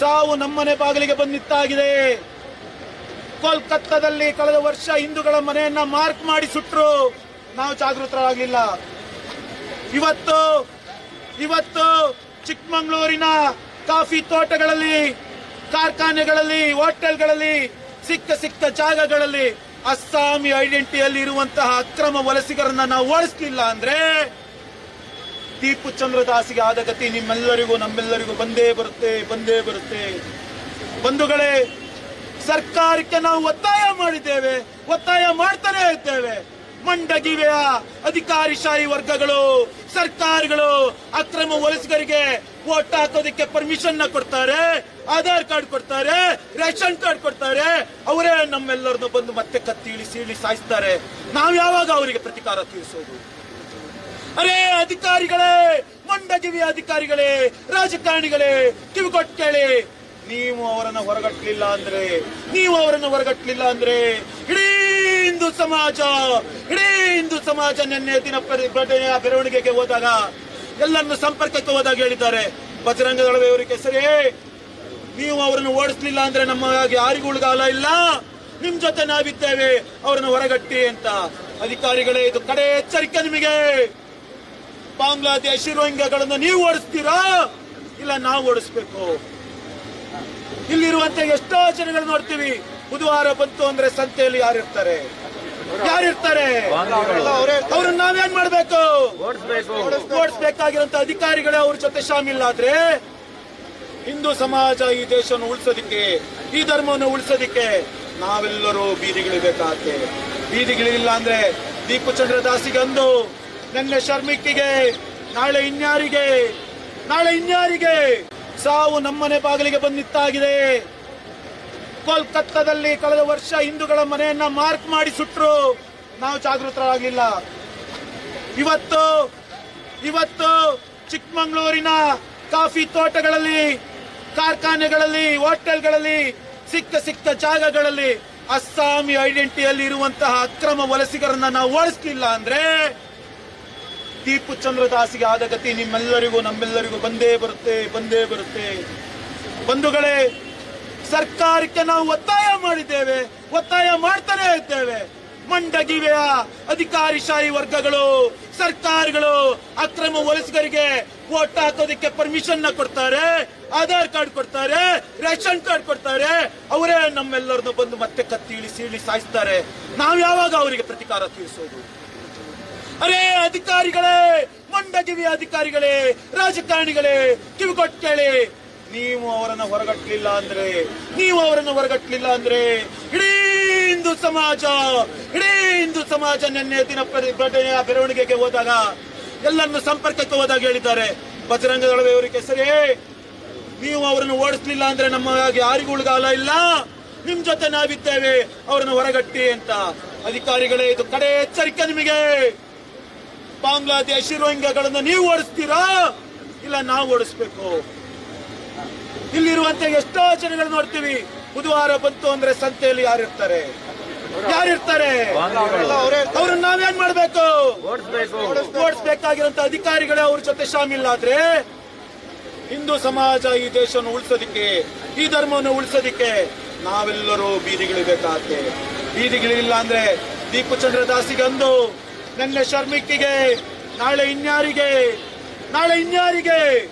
ಸಾವು ನಮ್ಮನೆ ಬಾಗಿಲಿಗೆ ಬಂದಿತ್ತಾಗಿದೆ. ಕೋಲ್ಕತ್ತಾದಲ್ಲಿ ಕಳೆದ ವರ್ಷ ಹಿಂದೂಗಳ ಮನೆಯನ್ನ ಮಾರ್ಕ್ ಮಾಡಿ ಸುಟ್ಟರು ನಾವು ಜಾಗೃತರಾಗಲಿಲ್ಲ. ಇವತ್ತು ಇವತ್ತು ಚಿಕ್ಕಮಗಳೂರಿನ ಕಾಫಿ ತೋಟಗಳಲ್ಲಿ, ಕಾರ್ಖಾನೆಗಳಲ್ಲಿ, ಹೋಟೆಲ್ಗಳಲ್ಲಿ, ಸಿಕ್ಕ ಸಿಕ್ಕ ಜಾಗಗಳಲ್ಲಿ ಅಸ್ಸಾಮಿ ಐಡೆಂಟಿಟಿಯಲ್ಲಿ ಇರುವಂತಹ ಅಕ್ರಮ ವಲಸಿಗರನ್ನ ನಾವು ಓಡಿಸ್ಲಿಲ್ಲ ಅಂದ್ರೆ ಟಿಪ್ಪು ಚಂದ್ರದಾಸಿಗೆ ಆದ ಗತಿ ನಿಮ್ಮೆಲ್ಲರಿಗೂ, ನಮ್ಮೆಲ್ಲರಿಗೂ ಬಂದೇ ಬರುತ್ತೆ ಬಂದೇ ಬರುತ್ತೆ. ಬಂಧುಗಳೇ, ಸರ್ಕಾರಕ್ಕೆ ನಾವು ಒತ್ತಾಯ ಮಾಡಿದ್ದೇವೆ, ಒತ್ತಾಯ ಮಾಡ್ತಾನೆ ಇದ್ದೇವೆ. ಮಂಡಗಿವೆಯ ಅಧಿಕಾರಿಶಾಹಿ ವರ್ಗಗಳು, ಸರ್ಕಾರಗಳು ಅಕ್ರಮ ವಲಸಿಗರಿಗೆ ವೋಟ್ ಹಾಕೋದಕ್ಕೆ ಪರ್ಮಿಷನ್ ಕೊಡ್ತಾರೆ, ಆಧಾರ್ ಕಾರ್ಡ್ ಕೊಡ್ತಾರೆ, ರೇಷನ್ ಕಾರ್ಡ್ ಕೊಡ್ತಾರೆ. ಅವರೇ ನಮ್ಮೆಲ್ಲರನ್ನು ಬಂದು ಮತ್ತೆ ಕತ್ತಿ ಇಳಿಸಿ ಇಳಿ ಸಾಯಿಸ್ತಾರೆ. ನಾವು ಯಾವಾಗ ಅವರಿಗೆ ಪ್ರತಿಕಾರ ತೀರಿಸೋದು? ಅರೇ ಅಧಿಕಾರಿಗಳೇ, ಮಂಡಗಿವಿ ಅಧಿಕಾರಿಗಳೇ, ರಾಜಕಾರಣಿಗಳೇ ಕಿವಿಗೊಟ್ ಕೇಳಿ. ನೀವು ಅವರನ್ನ ಹೊರಗಟ್ಟಲಿಲ್ಲ ಅಂದ್ರೆ, ನೀವು ಅವರನ್ನು ಹೊರಗಟ್ಟಲಿಲ್ಲ ಅಂದ್ರೆ, ಇಡೀ ಹಿಂದೂ ಸಮಾಜ, ಇಡೀ ಹಿಂದೂ ಸಮಾಜ ನಿನ್ನೆ ದಿನ ಬೆಳವಣಿಗೆಗೆ ಹೋದಾಗ, ಎಲ್ಲರನ್ನು ಸಂಪರ್ಕಕ್ಕೆ ಹೋದಾಗ ಹೇಳಿದ್ದಾರೆ. ಬಜರಂಗ ದಳವೆಯವರಿಗೆ ಸರಿ ನೀವು ಅವರನ್ನು ಓಡಿಸ್ಲಿಲ್ಲ ಅಂದ್ರೆ ನಮ್ಮ ಯಾರಿಗೂ ಉಳ್ಗಾಲ ಇಲ್ಲ. ನಿಮ್ ಜೊತೆ ನಾವಿದ್ದೇವೆ, ಅವರನ್ನು ಹೊರಗಟ್ಟಿ ಅಂತ. ಅಧಿಕಾರಿಗಳೇ, ಇದು ಕಡೆ ಎಚ್ಚರಿಕೆ ನಿಮಗೆ. ಬಾಂಗ್ಲಾದೇಶಿ ರೋಹಿಂಗ್ಯಾಗಳನ್ನು ನೀವು ಓಡಿಸ್ತೀರಾ? ಇಲ್ಲ, ನಾವು ಓಡಿಸ್ಬೇಕು. ಇಲ್ಲಿರುವಂತ ಎಷ್ಟೋ ಜನಗಳು ನೋಡ್ತೀವಿ. ಬುಧವಾರ ಬಂತು ಅಂದ್ರೆ ಸಂತೆಯಲ್ಲಿ ಯಾರಿರ್ತಾರೆ? ಯಾರಿರ್ತಾರೆ? ಅವ್ರನ್ನ ನಾವೇನ್ ಮಾಡ್ಬೇಕು? ಓಡಿಸ್ಬೇಕಾಗಿರುವಂತ ಅಧಿಕಾರಿಗಳೇ ಅವ್ರ ಜೊತೆ ಶಾಮಿಲ್ಲಾದ್ರೆ ಹಿಂದೂ ಸಮಾಜ ಈ ದೇಶವನ್ನು ಉಳಿಸೋದಿಕ್ಕೆ, ಈ ಧರ್ಮವನ್ನು ಉಳಿಸೋದಿಕ್ಕೆ ನಾವೆಲ್ಲರೂ ಬೀದಿಗಿಳಿಬೇಕಾಗತ್ತೆ. ಬೀದಿಗಿಳಿಲಿಲ್ಲ ಅಂದ್ರೆ ದೀಪಚಂದ್ರ ದಾಸಿಗೆ ಅಂದು ನಿನ್ನೆ ಶರ್ಮಿಕ್ಕಿಗೆ, ನಾಳೆ ಇನ್ಯಾರಿಗೆ ನಾಳೆ ಇನ್ಯಾರಿಗೆ ಸಾವು ನಮ್ಮನೆ ಬಾಗಿಲಿಗೆ ಬಂದಿತ್ತಾಗಿದೆ. ಕೋಲ್ಕತ್ತಾದಲ್ಲಿ ಕಳೆದ ವರ್ಷ ಹಿಂದೂಗಳ ಮನೆಯನ್ನ ಮಾರ್ಕ್ ಮಾಡಿ ಸುಟ್ರು. ನಾವು ಜಾಗೃತರಾಗಲಿಲ್ಲ ಇವತ್ತು ಇವತ್ತು ಚಿಕ್ಕಮಗಳೂರಿನ ಕಾಫಿ ತೋಟಗಳಲ್ಲಿ, ಕಾರ್ಖಾನೆಗಳಲ್ಲಿ, ಹೋಟೆಲ್ಗಳಲ್ಲಿ, ಸಿಕ್ಕ ಸಿಕ್ಕ ಜಾಗಗಳಲ್ಲಿ ಅಸ್ಸಾಮಿ ಐಡೆಂಟಿಟಿಯಲ್ಲಿ ಇರುವಂತಹ ಅಕ್ರಮ ವಲಸಿಗರನ್ನ ನಾವು ಓಡಿಸ್ಲಿಲ್ಲ ಅಂದ್ರೆ ಟಿಪ್ಪು ಚಂದ್ರದಾಸಿಗೆ ಆದ ಗತಿ ನಿಮ್ಮೆಲ್ಲರಿಗೂ, ನಮ್ಮೆಲ್ಲರಿಗೂ ಬಂದೇ ಬರುತ್ತೆ ಬಂದೇ ಬರುತ್ತೆ. ಬಂಧುಗಳೇ, ಸರ್ಕಾರಕ್ಕೆ ನಾವು ಒತ್ತಾಯ ಮಾಡಿದ್ದೇವೆ, ಒತ್ತಾಯ ಮಾಡ್ತಾನೆ ಇದ್ದೇವೆ. ಮಂಡಗಿವೆಯ ಅಧಿಕಾರಿಶಾಹಿ ವರ್ಗಗಳು, ಸರ್ಕಾರಗಳು ಅಕ್ರಮ ವಲಸಿಗರಿಗೆ ವೋಟ್ ಹಾಕೋದಕ್ಕೆ ಪರ್ಮಿಷನ್ನ ಕೊಡ್ತಾರೆ, ಆಧಾರ್ ಕಾರ್ಡ್ ಕೊಡ್ತಾರೆ, ರೇಷನ್ ಕಾರ್ಡ್ ಕೊಡ್ತಾರೆ. ಅವರೇ ನಮ್ಮೆಲ್ಲರನ್ನು ಬಂದು ಮತ್ತೆ ಕತ್ತಿ ಇಳಿಸಿ ಇಳಿ ಸಾಯಿಸ್ತಾರೆ. ನಾವು ಯಾವಾಗ ಅವರಿಗೆ ಪ್ರತಿಕಾರ ತೀರಿಸೋದು? ಅರೇ ಅಧಿಕಾರಿಗಳೇ ಮಂಡಗಿವಿ ಅಧಿಕಾರಿಗಳೇ, ರಾಜಕಾರಣಿಗಳೇ ಕಿವಿಗೊಟ್ಟು ನೀವು ಅವರನ್ನ ಹೊರಗಟ್ಟಲಿಲ್ಲ ಅಂದ್ರೆ, ನೀವು ಅವರನ್ನು ಹೊರಗಟ್ಟಲಿಲ್ಲ ಅಂದ್ರೆ, ಇಡೀ ಹಿಂದೂ ಸಮಾಜ, ಇಡೀ ಹಿಂದೂ ಸಮಾಜ ನಿನ್ನೆ ದಿನ ಬೆಳವಣಿಗೆಗೆ ಹೋದಾಗ, ಎಲ್ಲರನ್ನು ಸಂಪರ್ಕಕ್ಕೆ ಹೋದಾಗ ಹೇಳಿದ್ದಾರೆ. ಬಜರಂಗ ದಳವೆಯವರಿಗೆ ಸರಿ, ನೀವು ಅವರನ್ನು ಓಡಿಸ್ಲಿಲ್ಲ ಅಂದ್ರೆ ನಮ್ಮ ಯಾರಿಗೂ ಇಲ್ಲ. ನಿಮ್ ಜೊತೆ ನಾವಿದ್ದೇವೆ, ಅವರನ್ನು ಹೊರಗಟ್ಟಿ ಅಂತ. ಅಧಿಕಾರಿಗಳೇ, ಇದು ಕಡೆ ಎಚ್ಚರಿಕೆ ನಿಮಗೆ. ಬಾಂಗ್ಲಾದೇಶಿ ರೋಹಿಂಗ್ಯಾಗಳನ್ನು ನೀವು ಓಡಿಸ್ತೀರಾ? ಇಲ್ಲ ನಾವು ಓಡಿಸ್ಬೇಕು. ಇಲ್ಲಿರುವಂತ ಎಷ್ಟೋ ಜನಗಳು ನೋಡ್ತೀವಿ ಬುಧವಾರ ಬಂತು ಅಂದ್ರೆ ಸಂತೆಯಲ್ಲಿ ಯಾರಿರ್ತಾರೆ? ಯಾರಿರ್ತಾರೆ? ಅವ್ರನ್ನ ನಾವೇನ್ ಮಾಡ್ಬೇಕು? ಓಡಿಸ್ಬೇಕಾಗಿರುವಂತ ಅಧಿಕಾರಿಗಳೇ ಅವ್ರ ಜೊತೆ ಶಾಮಿಲ್ಲಾದ್ರೆ ಹಿಂದೂ ಸಮಾಜ ಈ ದೇಶವನ್ನು ಉಳಿಸೋದಿಕ್ಕೆ ಈ ಧರ್ಮವನ್ನು ಉಳಿಸೋದಿಕ್ಕೆ ನಾವೆಲ್ಲರೂ ಬೀದಿಗಿಳಿಬೇಕಾಗತ್ತೆ. ಬೀದಿಗಳಿಲ್ಲ ಅಂದ್ರೆ ದೀಪು ಚಂದ್ರ ದಾಸಿಗೆ ಅಂದು ನಿನ್ನೆ ಶರ್ಮಿಕ್ಕಿಗೆ ನಾಳೆ ಇನ್ಯಾರಿಗೆ ನಾಳೆ ಇನ್ಯಾರಿಗೆ?